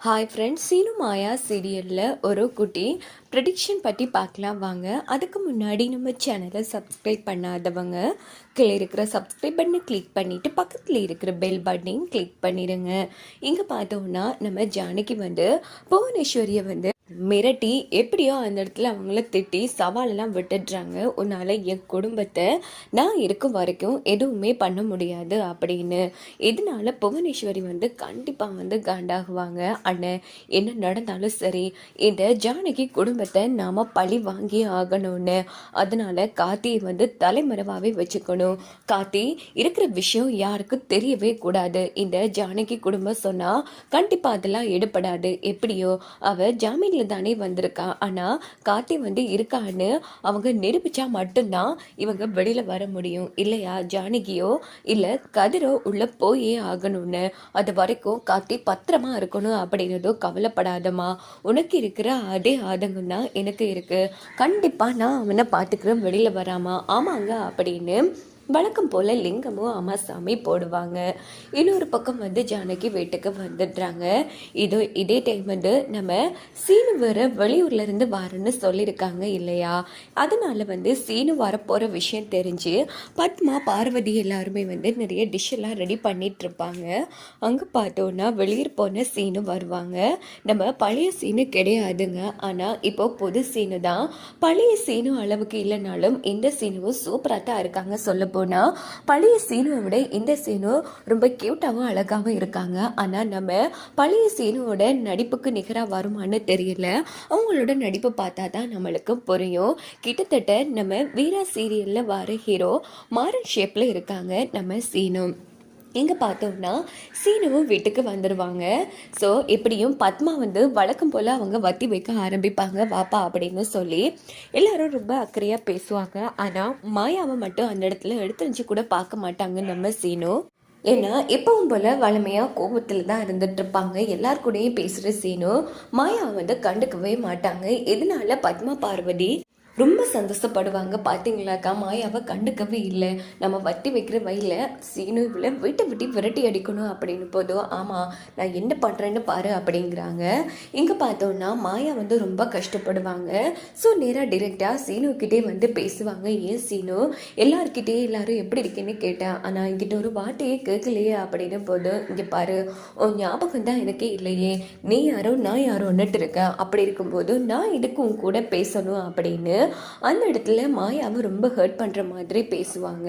Hi friends Seenu மாயா சீரியலில் ஒரு குட்டி ப்ரெடிக்ஷன் பற்றி பார்க்கலாம் வாங்க. அதுக்கு முன்னாடி நம்ம சேனலை சப்ஸ்கிரைப் பண்ணாதவங்க கீழே இருக்கிற சப்ஸ்கிரைப் பட்டனை கிளிக் பண்ணிவிட்டு பக்கத்தில் இருக்கிற பெல் பட்டனையும் கிளிக் பண்ணிடுங்க இங்கே பார்த்தோம்னா நம்ம ஜானகி வந்து புவனேஸ்வரியை வந்து மிரட்டி எப்படியோ அந்த இடத்துல அவங்கள திட்டி சவாலெல்லாம் விட்டுடுறாங்க. உன்னால் என் குடும்பத்தை நான் இருக்கும் வரைக்கும் எதுவுமே பண்ண முடியாது அப்படின்னு. இதனால புவனேஸ்வரி வந்து கண்டிப்பாக வந்து காண்டாகுவாங்க. அண்ணன் என்ன நடந்தாலும் சரி இந்த ஜானகி குடும்பத்தை நாம் பழி வாங்கி ஆகணும்னு. அதனால காத்தியை வந்து தலைமறைவாகவே வச்சுக்கணும். காத்தி இருக்கிற விஷயம் யாருக்கும் தெரியவே கூடாது. இந்த ஜானகி குடும்பம் சொன்னால் கண்டிப்பாக அதெல்லாம் எடுபடாது. எப்படியோ அவள் அவ ஜாமீனில் தானே வந்திருக்கா? ஆனால் காத்தி வந்து இருக்கான்னு அவங்க நிரூபித்தா மட்டும்தான் இவங்க வெளியில் வர முடியும். இல்லையா ஜானகியோ? இல்லை கதிரோ உள்ளே போயே ஆகணும்னு. அது வரைக்கும் காத்தி பத்திரமா இருக்கணும் அப்படிங்கிறதோ கவலைப்படாதம்மா. உனக்கு இருக்கிற அதே ஆதங்கம் தான் எனக்கு இருக்குது கண்டிப்பாக நான் அவனை பார்த்துக்கிறேன் வெளியில் வராமா. ஆமாங்க அப்படின்னு வழக்கம் போல் லிங்கமும் அம்மாசாமி போடுவாங்க. இன்னொரு பக்கம் வந்து ஜானகி வீட்டுக்கு வந்துடுறாங்க. இது இதே டைம் வந்து நம்ம சீனு வர வெளியூர்லேருந்து வரேன்னு சொல்லியிருக்காங்க இல்லையா? அதனால் வந்து சீனு வரப்போகிற விஷயம் தெரிஞ்சு பத்மா பார்வதி எல்லாருமே வந்து நிறைய டிஷ் எல்லாம் ரெடி பண்ணிகிட்ருப்பாங்க அங்கே பார்த்தோன்னா வெளியூர் போன சீனு வருவாங்க. நம்ம பழைய சீனு கிடையாதுங்க. ஆனால் இப்போ புது சீனு தான். பழைய சீனு அளவுக்கு இல்லைனாலும் இந்த சீனுவும் சூப்பராக தான் இருக்காங்க சொல்ல போனால் பழைய சீனுவை விட இந்த சீனு ரொம்ப க்யூட்டாகவும் அழகாகவும் இருக்காங்க. ஆனால் நம்ம பழைய சீனுவோட நடிப்புக்கு நிகராக வருமான்னு தெரியல. அவங்களோட நடிப்பை பார்த்தா தான் நம்மளுக்கு புரியும். கிட்டத்தட்ட நம்ம வீரா சீரியலில் வர ஹீரோ மாறன் ஷேப்பில் இருக்காங்க நம்ம சீனு. இங்கே பார்த்தோம்னா சீனுவும் வீட்டுக்கு வந்துடுவாங்க ஸோ எப்படியும் பத்மா வந்து வழக்கம் போல் அவங்க வத்தி வைக்க ஆரம்பிப்பாங்க. வாப்பா அப்படின்னு சொல்லி எல்லாரும் ரொம்ப அக்கறையாக பேசுவாங்க. ஆனால் மாயாவை மட்டும் அந்த இடத்துல எடுத்துரிஞ்சு கூட பார்க்க மாட்டாங்க நம்ம சீனு. ஏன்னா எப்பவும் போல வளமையாக கோபத்தில் தான் இருந்துட்டு இருப்பாங்க. எல்லார் கூடயும் பேசுகிற சீனு மாயாவை வந்து கண்டுக்கவே மாட்டாங்க. இதனால பத்மா பார்வதி ரொம்ப சந்தோஷப்படுவாங்க. பார்த்தீங்களாக்கா மாயாவை கண்டுக்கவே இல்லை. நம்ம வட்டி வைக்கிற வயலில் சீனு இவ்வளோ வீட்டை விட்டு விரட்டி அடிக்கணும் அப்படின்னு போதும் ஆமாம் நான் என்ன பண்ணுறேன்னு பாரு அப்படிங்கிறாங்க. இங்கே பார்த்தோன்னா மாயா வந்து ரொம்ப கஷ்டப்படுவாங்க. ஸோ நேராக டிரெக்டாக சீனுக்கிட்டே வந்து பேசுவாங்க. ஏன் சீனு? எல்லாருக்கிட்டே எல்லாரும் எப்படி இருக்கேன்னு கேட்டேன். ஆனால் என்கிட்ட ஒரு வார்த்தையே கேட்கலையே அப்படின்னு போதும் இங்கே பாரு உன் ஞாபகம் தான் எனக்கே இல்லையே. நீ யாரோ நான் யாரோன்னுட்டு இருக்கேன் அப்படி இருக்கும்போது நான் இதுக்கு உன் கூட பேசணும்? அப்படின்னு அந்த இடத்துல மாயாவை ரொம்ப ஹர்ட் பண்ணுற மாதிரி பேசுவாங்க.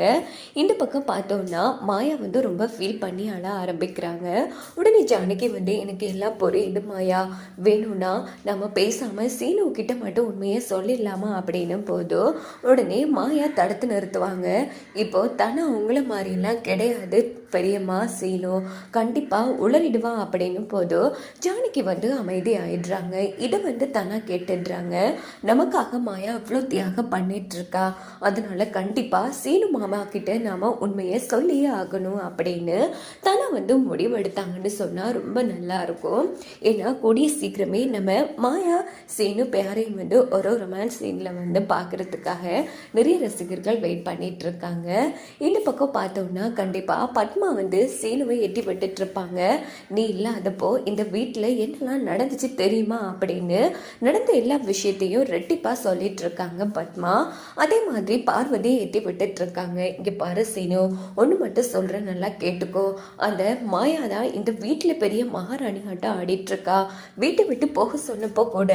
இந்த பக்கம் பார்த்தோன்னா மாயா வந்து ரொம்ப ஃபீல் பண்ணி அழ ஆரம்பிக்கிறாங்க. உடனே ஜானகி வந்து எனக்கு எல்லாம் புரியுது மாயா. வேணும்னா நம்ம பேசாமல் சீனு கிட்ட மட்டும் உண்மையை சொல்லிடலாமா? அப்படின்னு போதும் உடனே மாயா தடுத்து நிறுத்துவாங்க. இப்போ தன உங்களை மாதிரிலாம் கிடையாது. பெரியம்மா சீனு கண்டிப்பாக உளறிடுவான் அப்படின்னு போதும் ஜானகி வந்து அமைதி ஆயிடுறாங்க இதை வந்து தனா கேட்டுடுறாங்க. நமக்காக மாயா அவ்வளோ தியாகம் பண்ணிட்டு அதனால் கண்டிப்பாக சீனு மாமா கிட்ட நாம் உண்மையை சொல்லியே ஆகணும் அப்படின்னு தானே வந்து முடிவெடுத்தாங்கன்னு சொன்னால் ரொம்ப நல்லா இருக்கும். ஏன்னா கூடிய சீக்கிரமே நம்ம மாயா சீனு பேரையும் வந்து ஒரு ரொமான்ஸ் சீனில் வந்து பார்க்கறதுக்காக நிறைய ரசிகர்கள் வெயிட் பண்ணிகிட்ருக்காங்க இருக்காங்க இந்த பக்கம் பார்த்தோம்னா கண்டிப்பாக பத்மா வந்து சீனுவை எட்டி விட்டுட்டு இருப்பாங்க நீ இல்லாதப்போ இந்த வீட்டில் என்னெல்லாம் நடந்துச்சு தெரியுமா? அப்படின்னு நடந்த எல்லா விஷயத்தையும் ரெட்டிப்பாக சொல்லிட்டு இருக்காங்க பத்மா. அதே மாதிரி பார்வதி எட்டி விட்டுட்டு இருக்காங்க. இங்கே பாரு சீனு. ஒன்று மட்டும் சொல்கிறேன் நல்லா கேட்டுக்கோ. அந்த மாயா தான் இந்த வீட்டில் பெரிய மகாராணியாட்டம் ஆடிட்டு இருக்கா. வீட்டை விட்டு போக சொன்னப்போ கூட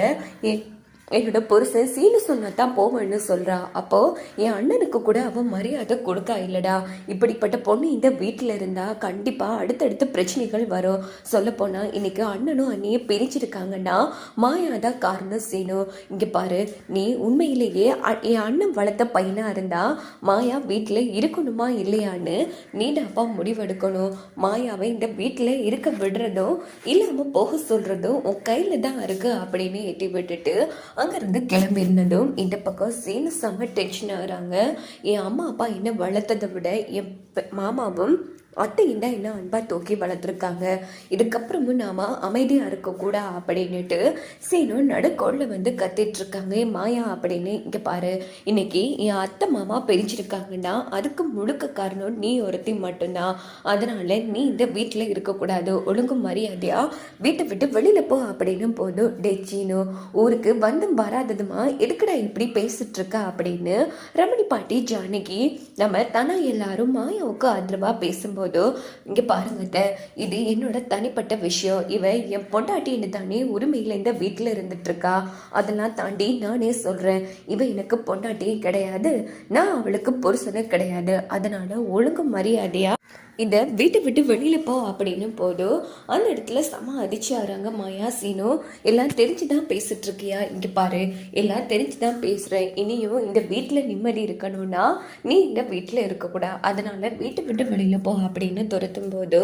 என்னோட புருஷன் சீனு சொன்னா தான் போவேன்னு சொல்றா. அப்போ என் அண்ணனுக்கு கூட அவன் மரியாதை கொடுக்கா இல்லடா. இப்படிப்பட்ட பொண்ணு இந்த வீட்டில் இருந்தா கண்டிப்பா அடுத்தடுத்து பிரச்சனைகள் வரும். சொல்ல போனா இன்னைக்கு அண்ணனும் அண்ணியும் பிரிச்சிருக்காங்கன்னா மாயா தான் காரணம் சீனு. இங்க பாரு நீ உண்மையிலேயே அ- என் அண்ணன் வளர்த்த பையனா இருந்தா மாயா வீட்டில் இருக்கணுமா இல்லையான்னு நீடாப்பா முடிவெடுக்கணும். மாயாவை இந்த வீட்டில் இருக்க விடுறதும் இல்லாம போக சொல்றதும் உன் கையில தான் இருக்கு அப்படின்னு எட்டி விட்டுட்டு அங்கேருந்து கிளம்பிருந்ததும் இந்த பக்கம் சீனு செம்ம டென்ஷன் ஆகிறாங்க. என் அம்மா அப்பா என்ன வளர்த்ததை விட என் மாமாவும் அத்தை என்ன என்ன அன்பா தூக்கி வளர்த்துருக்காங்க? இதுக்கப்புறமும் நாம அமைதியா இருக்கக்கூடா அப்படின்னுட்டு சீனு நடுக்கோளில் வந்து கத்திட்டு இருக்காங்க மாயா அப்படின்னு இங்க பாரு. இன்னைக்கு என் அத்தை மாமா பிரிஞ்சிருக்காங்கன்னா அதுக்கு முழுக்க காரணம் நீ ஒருத்தி மட்டும்தான். அதனால நீ இந்த வீட்டில் இருக்கக்கூடாது. ஒழுங்கு மரியாதையா வீட்டை விட்டு வெளியில போ அப்படின்னு போதும் டே சீனு ஊருக்கு வந்தும் வராததுமா? எதுக்குடா இப்படி பேசிட்டு இருக்க அப்படின்னு ரமணி பாட்டி ஜானகி நம்ம தனா எல்லாரும் மாயாவுக்கு ஆதரவா பேசும்போது போது இங்கே அத்தை, இது என்னோட தனிப்பட்ட விஷயம். இவ என் பொண்டாட்டின்னு தானே உரிமையில் இந்த வீட்டில் இருந்துட்டுருக்கா. அதெல்லாம் தாண்டி நானே சொல்கிறேன் இவ எனக்கு பொண்டாட்டியே கிடையாது. நான் அவளுக்கு புருஷனும் கிடையாது. அதனால் ஒழுங்கு மரியாதையா இந்த வீட்டை விட்டு வெளியில் போ அப்படின்னு போதும் அந்த இடத்துல செம அடிச்சாராங்க மாயா சீனோ. எல்லாம் தெரிஞ்சுதான் பேசிட்டு இருக்கியா இங்க பாரு. எல்லாம் தெரிஞ்சு தான் பேசுறேன். இனியும் இந்த வீட்டில் நிம்மதி இருக்கணும்னா நீ இந்த வீட்டில் இருக்கக்கூடாது அதனால வீட்டை விட்டு வெளியில் போ அப்படின்னு துரத்தும் போது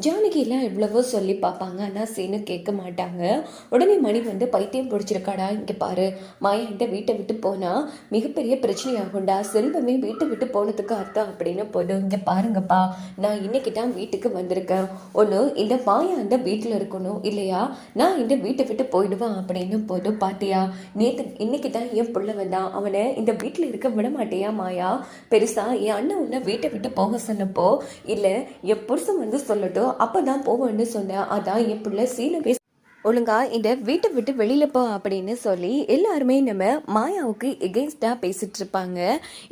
ஜானகி எல்லாம் எவ்வளவோ சொல்லி பார்ப்பாங்க. ஆனால் சீனு கேட்க மாட்டாங்க. உடனே மணி வந்து பைத்தியம் பிடிச்சிருக்காடா? இங்க பாரு. மாயா இந்த வீட்டை விட்டு போனா மிகப்பெரிய பிரச்சனையாகும்டா. செல்வமே வீட்டை விட்டு போனதுக்கு அர்த்தம் அப்படின்னு போதும் இங்க பாருங்கப்பா. நான் இன்னைக்கு தான் வீட்டுக்கு வந்திருக்கேன். ஒன்று இந்த மாயா அந்த வீட்டில் இருக்கணும் இல்லையா? நான் இந்த வீட்டை விட்டு போயிடுவேன் அப்படின்னு போதும் பாத்தியா? நேற்று இன்னைக்கு தான் என் பிள்ளை வந்தான். அவனை இந்த வீட்டில் இருக்க விட மாட்டியா மாயா? பெருசா என் அண்ணன் உன்னை வீட்டை விட்டு போக சொன்னப்போ இல்லை என் புருஷன் வந்து சொல்லட்டும் அப்போ தான் போவேன்னு சொன்னேன். அதான் என் புள்ள சீனவே ஒழுங்கா இந்த வீட்டை விட்டு வெளியில போ அப்படின்னு சொல்லி எல்லாருமே நம்ம மாயாவுக்கு எகெயின்ஸ்டா பேசிட்டு இருப்பாங்க.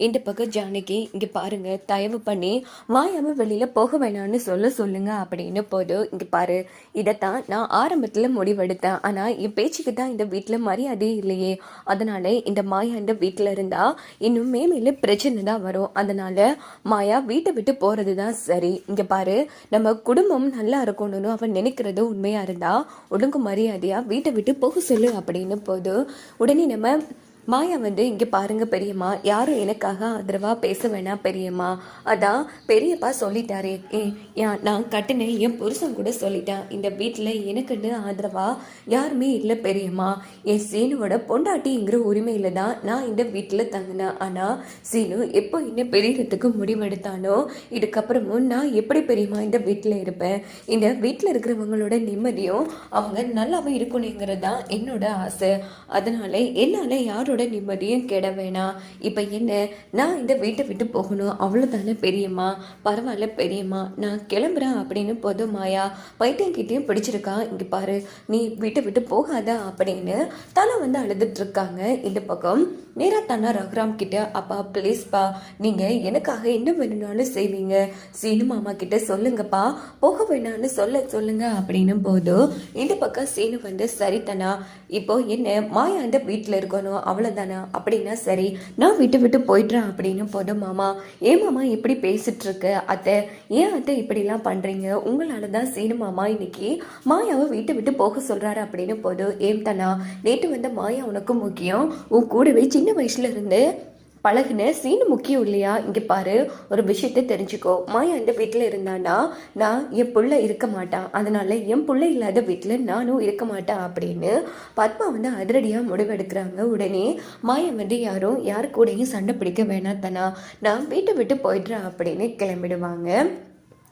இந்த பக்கம் ஜானகி இங்க பாருங்க தயவு பண்ணி மாயாவை வெளியில போக வேணாம்னு சொல்ல சொல்லுங்க அப்படின்னு போதும் இங்க பாரு இதைத்தான் நான் ஆரம்பத்துல முடிவெடுத்தேன். ஆனா என் பேச்சுக்கு தான் இந்த வீட்டுல மரியாதையே இல்லையே. அதனால இந்த மாயா இந்த வீட்டுல இருந்தா இன்னும் மேமேல பிரச்சனை தான் வரும். அதனால மாயா வீட்டை விட்டு போறது தான் சரி. இங்க பாரு நம்ம குடும்பம் நல்லா இருக்கணும்னு அவன் நினைக்கிறது உண்மையா இருந்தா ஒழுங்கு மரியாதையா வீட்டை விட்டு போக சொல்லு அப்படின்னு போது உடனே நம்ம மாயா வந்து இங்கே பாருங்க பெரியம்மா யாரும் எனக்காக ஆதரவாக பேச வேணாம் பெரியம்மா. அதான் பெரியப்பா சொல்லிட்டாரு. நான் கட்டினேன் என் புருஷன் கூட சொல்லிட்டேன். இந்த வீட்டில் எனக்குன்னு ஆதரவாக யாருமே இல்லை பெரியம்மா. என் சீனுவோட பொண்டாட்டிங்கிற உரிமையில் தான் நான் இந்த வீட்டில் தங்கினேன். ஆனால் சீனு எப்போ என்ன பெரியறதுக்கு முடிவெடுத்தானோ இதுக்கப்புறமும் நான் எப்படி பெரியம்மா இந்த வீட்டில் இருப்பேன்? இந்த வீட்டில் இருக்கிறவங்களோட நிம்மதியும் அவங்க நல்லாவே இருக்கணுங்கிறது தான் என்னோட ஆசை. அதனால் என்னால் யாரோட நிம்மதியும் கெட வேணாம் இப்போ என்ன? நான் இந்த வீட்டை விட்டு போகணும். அவ்வளோதானே பெரியம்மா? பரவாயில்ல பெரியம்மா. நான் கிளம்புறேன் அப்படின்னு போதும் மாயா பைத்தியங்கிட்டையும் பிடிச்சிருக்கா. இங்கே பாரு நீ வீட்டை விட்டு போகாத அப்படின்னு தலை வந்து அழுதுட்டு இருக்காங்க. இந்த பக்கம் நேரா தானா ரகுராம் கிட்ட அப்பா ப்ளீஸ்ப்பா நீங்கள் எனக்காக என்ன வேணும்னாலும் செய்வீங்க. சீனு மாமா கிட்ட சொல்லுங்கப்பா. போக வேணாம்னு சொல்ல சொல்லுங்க அப்படின்னு போதும் இந்த பக்கம் சீனு வந்து சரி தானா இப்போ என்ன மாயா அந்த வீட்டில் இருக்கணும் அவ்வளோதானா அப்படின்னா சரி நான் விட்டு விட்டு போயிடுறேன் அப்படின்னு போதும் மாமா ஏன் மாமா இப்படி பேசிட்டு இருக்கு அத்தை? ஏன் அத்தை இப்படிலாம் பண்ணுறீங்க உங்களால தான் சீனு மாமா இன்னைக்கு மாயாவை வீட்டை விட்டு போக சொல்கிறாரு அப்படின்னு போதும் ஏம் தானா நேற்று வந்த மாயா உனக்கு முக்கியம். உன் கூடவே சின்ன சின்ன வயசுலேருந்து பழகுன சீனு முக்கியம் இல்லையா இங்கே பாரு ஒரு விஷயத்தை தெரிஞ்சுக்கோ. மாயா இந்த வீட்டில் இருந்தானா? நான் என் பிள்ளை இருக்க மாட்டான். அதனால என் பிள்ளை இல்லாத வீட்டில் நானும் இருக்க மாட்டேன் அப்படின்னு பத்மா வந்து அதிரடியாக முடிவெடுக்கிறாங்க உடனே. மாயா வந்து யாரும் யாரு கூடயும் சண்டை பிடிக்க வேணாம் தானா. நான் வீட்டை விட்டு போயிடுறேன் அப்படின்னு கிளம்பிடுவாங்க.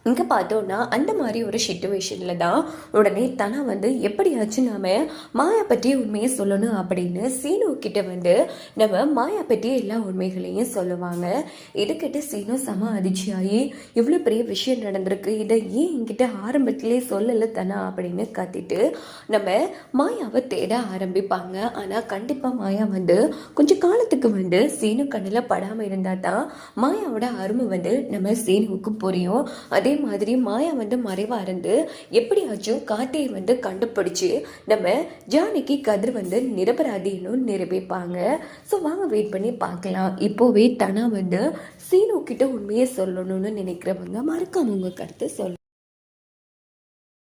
இங்கே பார்த்தோன்னா அந்த மாதிரி ஒரு சுச்சுவேஷனில் தான் உடனே தனா வந்து எப்படியாச்சும் நாம் மாயா பற்றி உண்மையை சொல்லணும் அப்படின்னு சீனு கிட்ட வந்து நம்ம மாயா பற்றி எல்லா உண்மைகளையும் சொல்லுவாங்க. இதுக்கிட்ட சீனு சம அதிர்ச்சியாகி இவ்வளோ பெரிய விஷயம் நடந்திருக்கு. இதை ஏன் என்கிட்ட ஆரம்பத்திலே சொல்லலை தனா? அப்படின்னு கத்திட்டு நம்ம மாயாவை தேட ஆரம்பிப்பாங்க. ஆனால் கண்டிப்பாக மாயா வந்து கொஞ்சம் காலத்துக்கு வந்து சீனு கண்ணில் படாமல் இருந்தால் தான் மாயாவோட அருமை வந்து நம்ம சீனுவுக்கு புரியும். அதே மாதிரி மாயா வந்து மறைவா இருந்து எப்படியாச்சும் கார்த்தியை வந்து கண்டுபிடிச்சு நம்ம ஜானகி கதிர் வந்து நிரபராதின்னு நிரூபிப்பாங்க. ஸோ வாங்க வெயிட் பண்ணி பார்க்கலாம். இப்போவே தனா வந்து சீனு கிட்ட உண்மையை சொல்லணும்னு நினைக்கிறவங்க மறக்காம உங்கள் கருத்தை சொல்ல